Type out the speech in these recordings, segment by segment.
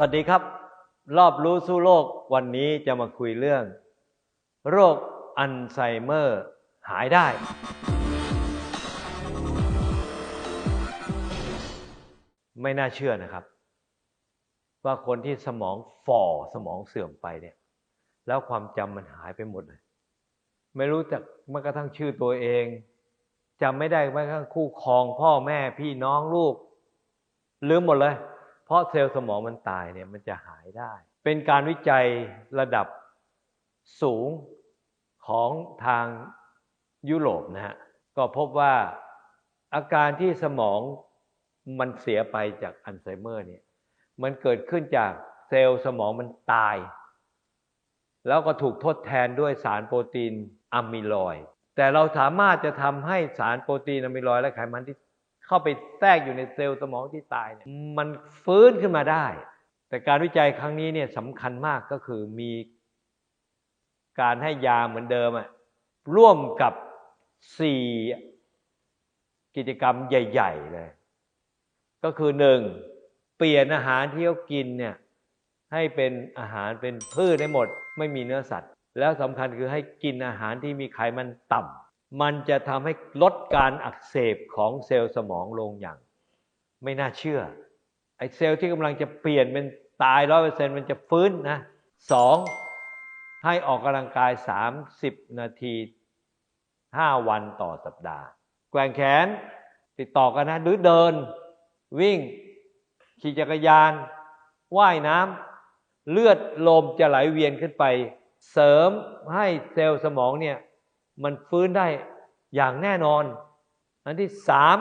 สวัสดีครับ รอบรู้สู้โลกวันนี้จะมาคุยเรื่อง โรคอัลไซเมอร์หายได้ ไม่น่าเชื่อนะครับ ว่าคนที่สมองฝ่อสมองเสื่อมไปเนี่ย แล้วความจำมันหายไปหมดเลย ไม่รู้จักแม้กระทั่งชื่อตัวเองจำไม่ได้แม้กระทั่งคู่ครองพ่อแม่พี่น้องลูกลืมหมดเลย เพราะเซลล์สมองมันตายเนี่ยมันจะหายได้ เป็นการวิจัยระดับสูงของทางยุโรปนะฮะก็พบว่าอาการที่สมองมันเสียไปจากอัลไซเมอร์เนี่ยมันเกิดขึ้นจากเซลล์สมองมันตาย แล้วก็ถูกทดแทนด้วยสารโปรตีนอะมิลอยด์แต่เราสามารถจะทำให้สารโปรตีนอะมิลอยด์และไขมันที่ เข้าไปแทรกอยู่ในเซลล์สมองที่ตายเนี่ยมันฟื้นขึ้นมาได้ แต่การวิจัยครั้งนี้เนี่ยสำคัญมากก็คือมีการให้ยาเหมือนเดิมอะร่วมกับสี่กิจกรรมใหญ่ ๆ เลย ก็คือหนึ่งเปลี่ยนอาหารที่เขากินเนี่ยให้เป็นอาหารเป็นพืชได้หมด ไม่มีเนื้อสัตว์ แล้วสำคัญคือให้กินอาหารที่มีไขมันต่ำ มันจะทำให้ลดการอักเสบของเซลล์สมองลงอย่าง ไม่น่าเชื่อไอ้เซลล์ที่กำลังจะเปลี่ยนเป็นตายร้อยเปอร์เซ็นมันจะฟื้นนะสองให้ออกกำลังกาย 30 นาที 5 วันต่อสัปดาห์ แกว่งแขนติดต่อกันนะ หรือเดิน วิ่ง ขี่จักรยาน ว่ายน้ำเลือดลมจะไหลเวียนขึ้นไป เสริมให้เซลล์สมองเนี่ย มันฟื้นได้อย่างแน่นอน อันที่สาม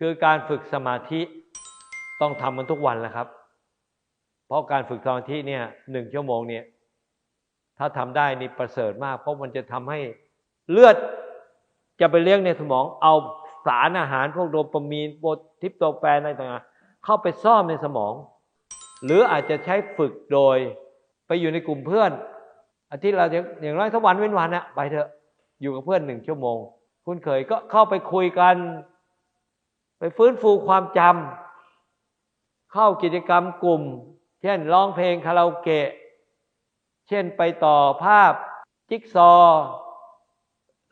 คือการฝึกสมาธิต้องทำมันทุกวันแหละครับ เพราะการฝึกสมาธิเนี่ยหนึ่งชั่วโมงเนี่ยถ้าทำได้นี่ประเสริฐมาก เพราะมันจะทำให้เลือดจะไปเลี้ยงในสมองเอาสารอาหารพวกโดปามีนโปรทิปโตแฟนอะไรต่างๆเข้าไปซ่อมในสมอง หรืออาจจะใช้ฝึกโดยไปอยู่ในกลุ่มเพื่อน อาทิตย์เราอย่างน้อยสักวันเว้นวันนะไปเถอะอยู่กับเพื่อนหนึ่งชั่วโมง คุณเคยก็เข้าไปคุยกัน ไปฟื้นฟูความจำเข้ากิจกรรมกลุ่ม เช่นร้องเพลงคาราโอเกะ เช่นไปต่อภาพจิ๊กซอ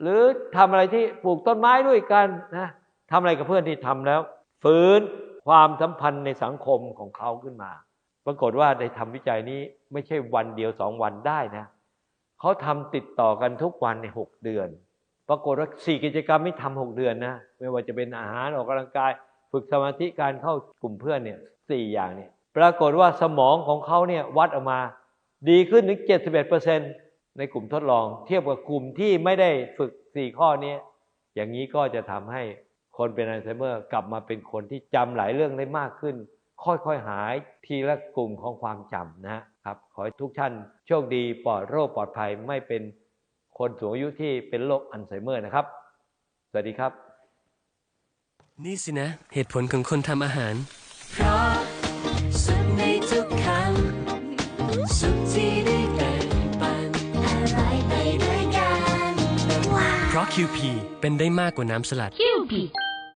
หรือทำอะไรที่ปลูกต้นไม้ด้วยกันนะทำอะไรกับเพื่อนที่ทำแล้ว ฟื้นความสัมพันธ์ในสังคมของเขาขึ้นมา ปรากฏว่าได้ทำวิจัยนี้ไม่ใช่วันเดียวสองวันได้นะ เขาทำติดต่อกันทุกวันในหกเดือน ปรากฏว่าสี่กิจกรรมไม่ทำหกเดือนนะ ไม่ว่าจะเป็นอาหารออกกำลังกาย ฝึกสมาธิการเข้ากลุ่มเพื่อนเนี่ยสี่อย่างเนี่ย ปรากฏว่าสมองของเขาเนี่ยวัดออกมา ดีขึ้นถึง71%ในกลุ่มทดลอง เทียบกับกลุ่มที่ไม่ได้ฝึก4ข้อนี้อย่างนี้ก็จะทำให้คนเป็นอัลไซเมอร์กลับมาเป็นคนที่จำหลายเรื่องได้มากขึ้น ค่อยๆหายทีละกลุ่มของความจำนะ ครับขอให้ทุกท่านโชคดีปลอดโรคปลอดภัยไม่เป็นคนสูงอายุที่เป็นโรคอัลไซเมอร์นะครับ สวัสดีครับ นี่สินะ เหตุผลของคนทำอาหาร เพราะสุขในทุกคำสุขที่ได้แบ่งปันอะไรไปด้วยกัน เพราะ QP เป็นได้มากกว่าน้ำสลัด Cupid